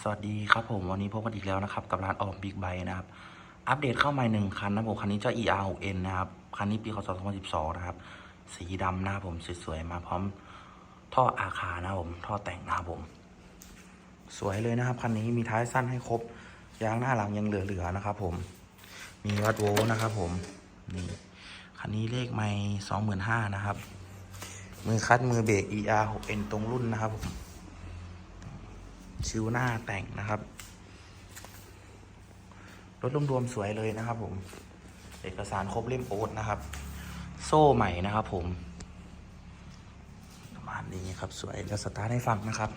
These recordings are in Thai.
สวัสดีครับผมวันนี้พบกันอีกแล้วนะครับ กับร้านออมบิ๊กไบนะครับ อัปเดตเข้ามาหนึ่งคันนะผมคันนี้เจ้า ER 6N นะครับ คันนี้ปีคศ2012 นะครับ สีดำนะครับผมสวยๆมาพร้อมท่ออาคานะผม ท่อแต่งนะครับผม สวยเลยนะครับ คันนี้มีท้ายสั้นให้ครบยางหน้าหลังยังเหลือๆนะครับ ผม มีวัดโวลต์นะครับ ผมนี่คันนี้เลขไม่สองหมื่นห้านะครับ มือคัดมือเบรก ER 6N ตรงรุ่นนะครับผม ชิวหน้าแต่งนะครับ รถรวมๆสวยเลยนะครับ ผม เอกสารครบเล่มโอ๊ตนะครับ โซ่ใหม่นะครับ ผมประมาณนี้ครับสวยแล้วสตาร์ทให้ฟังนะครับ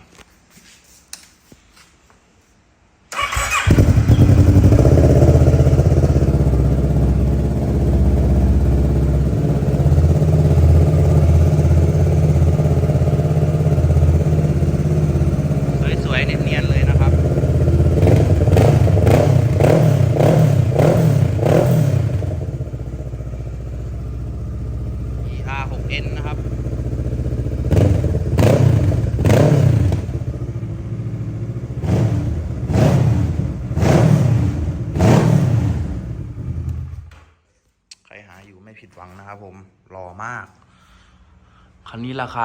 สวยๆเนียนๆเลยนะครับ ER 6N นะครับใครหาอยู่ไม่ผิดหวังนะครับผมหล่อมาก คันนี้ราคา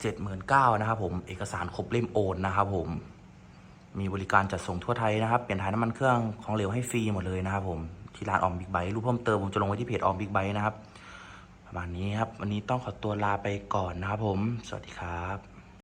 79,000นะครับผมเอกสารครบเล่มโอนนะครับผมมีบริการจัดส่งทั่วไทยนะครับ เปลี่ยนถ่ายน้ำมันเครื่องของเหลวให้ฟรีหมดเลยนะครับผมที่ร้านออมบิ๊กไบค์รูปเพิ่มเติมผมจะลงไว้ที่เพจออมบิ๊กไบค์นะครับ ประมาณนี้ครับ วันนี้ต้องขอตัวลาไปก่อนนะครับผม สวัสดีครับ